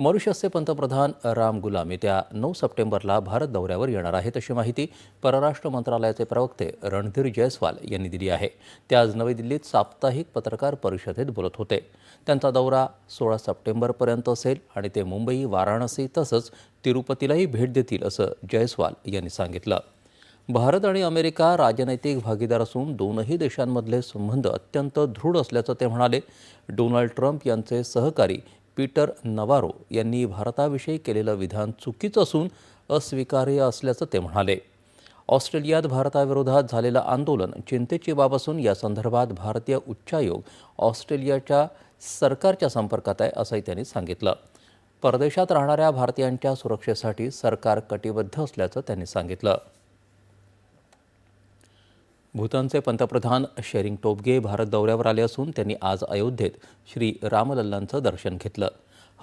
मॉरिशसचे पंतप्रधान राम गुलाम येत्या नऊ सप्टेंबरला भारत दौऱ्यावर येणार आहेत अशी माहिती परराष्ट्र मंत्रालयाचे प्रवक्ते रणधीर जयस्वाल यांनी दिली आहे. ते आज नवी दिल्लीत साप्ताहिक पत्रकार परिषदेत बोलत होते. त्यांचा दौरा सोळा सप्टेंबरपर्यंत असेल आणि ते मुंबई वाराणसी तसंच तिरुपतीलाही भेट देतील असं जयस्वाल यांनी सांगितलं. भारत आणि अमेरिका राजनैतिक भागीदार असून दोनही देशांमधले संबंध अत्यंत दृढ असल्याचं ते म्हणाले. डोनाल्ड ट्रम्प यांचे सहकारी पीटर नवारो यांनी भारताविषयी केलेलं विधान चुकीचं असून अस्वीकार्य असल्याचं ते म्हणाले. ऑस्ट्रेलियात भारताविरोधात झालेलं आंदोलन चिंतेची बाब असून या संदर्भात भारतीय उच्चायोग ऑस्ट्रेलियाच्या सरकारच्या संपर्कात आहे असंही त्यांनी सांगितलं. परदेशात राहणाऱ्या भारतीयांच्या सुरक्षेसाठी सरकार कटिबद्ध असल्याचं त्यांनी सांगितलं. भूतानचे पंतप्रधान शेरिंग टोपगे भारत दौऱ्यावर आले असून त्यांनी आज अयोध्येत श्री रामलल्लांचं दर्शन घेतलं.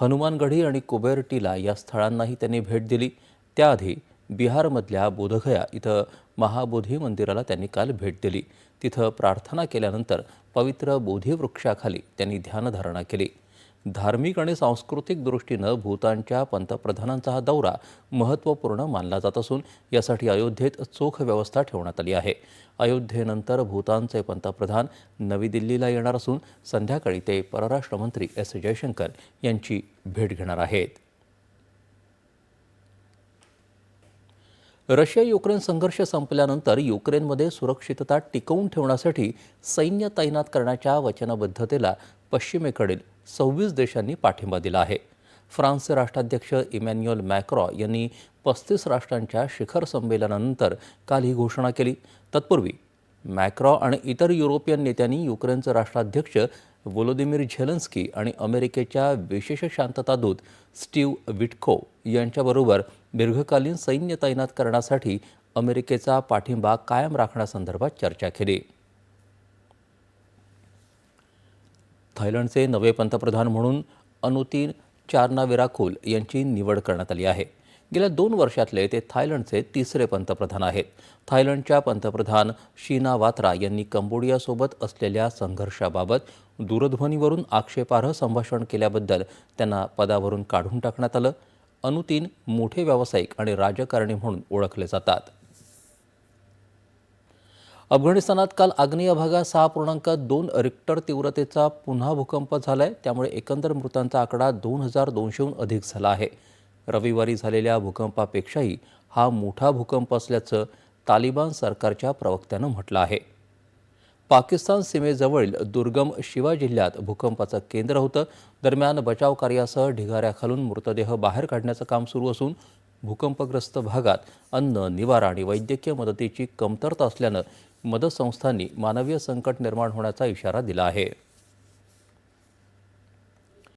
हनुमानगढी आणि कुबेर टीला या स्थळांनाही त्यांनी भेट दिली. त्याआधी बिहारमधल्या बोधगया इथं महाबोधी मंदिराला त्यांनी काल भेट दिली. तिथं प्रार्थना केल्यानंतर पवित्र बोधिवृक्षाखाली त्यांनी ध्यानधारणा केली. धार्मिक आणि सांस्कृतिक दृष्टीनं भूतानच्या पंतप्रधानांचा हा दौरा महत्त्वपूर्ण मानला जात असून यासाठी अयोध्येत चोख व्यवस्था ठेवण्यात आली आहे. अयोध्येनंतर भूतानचे पंतप्रधान नवी दिल्लीला येणार असून संध्याकाळी ते परराष्ट्रमंत्री एस जयशंकर यांची भेट घेणार आहेत. रशिया युक्रेन संघर्ष संपल्यानंतर युक्रेनमध्ये सुरक्षितता टिकवून ठेवण्यासाठी सैन्य तैनात करण्याच्या वचनबद्धतेला पश्चिमेकडील सव्वीस देशांनी पाठिंबा दिला आहे. फ्रान्सचे राष्ट्राध्यक्ष इमॅन्युअल मॅक्रॉ यांनी पस्तीस राष्ट्रांच्या शिखर संमेलनानंतर काल ही घोषणा केली. तत्पूर्वी मॅक्रॉ आणि इतर युरोपियन नेत्यांनी युक्रेनचे राष्ट्राध्यक्ष वोलोदिमीर झेलन्स्की आणि अमेरिकेच्या विशेष शांतता दूत स्टीव्ह विटको यांच्याबरोबर दीर्घकालीन सैन्य तैनात करण्यासाठी अमेरिकेचा पाठिंबा कायम राखण्यासंदर्भात चर्चा केली. थायलंडचे नवे पंतप्रधान म्हणून अनुतीन चारनाविराकुल यांची निवड करण्यात आली आहे. गेल्या दोन वर्षातले ते थायलंडचे तिसरे पंतप्रधान आहेत. थायलंडच्या पंतप्रधान शीना वात्रा यांनी कंबोडियासोबत असलेल्या संघर्षाबाबत दूरध्वनीवरून आक्षेपार्ह संभाषण केल्याबद्दल त्यांना पदावरून काढून टाकण्यात आलं. अनुतीन मोठे व्यावसायिक आणि राजकारणी म्हणून ओळखले जातात. अफगाणिस्तानात काल आग्नेय भागात सहा पूर्णांक दोन रिक्टर तीव्रतेचा पुन्हा भूकंप झालाय. त्यामुळे एकंदर मृतांचा आकडा दोन हजार दोनशेहून अधिक झाला आहे. रविवारी झालेल्या भूकंपापेक्षाही हा मोठा भूकंप असल्याचं तालिबान सरकारच्या प्रवक्त्यानं म्हटलं आहे. पाकिस्तान सीमेजवळील दुर्गम शिवा जिल्ह्यात भूकंपाचं केंद्र होतं. दरम्यान बचाव कार्यासह ढिगाऱ्याखालून मृतदेह बाहेर काढण्याचं काम सुरू असून भूकंपग्रस्त भागात अन्न निवारा आणि वैद्यकीय मदतीची कमतरता असल्यानं मदत संस्थांनी मानवीय संकट निर्माण होण्याचा इशारा दिला आहे.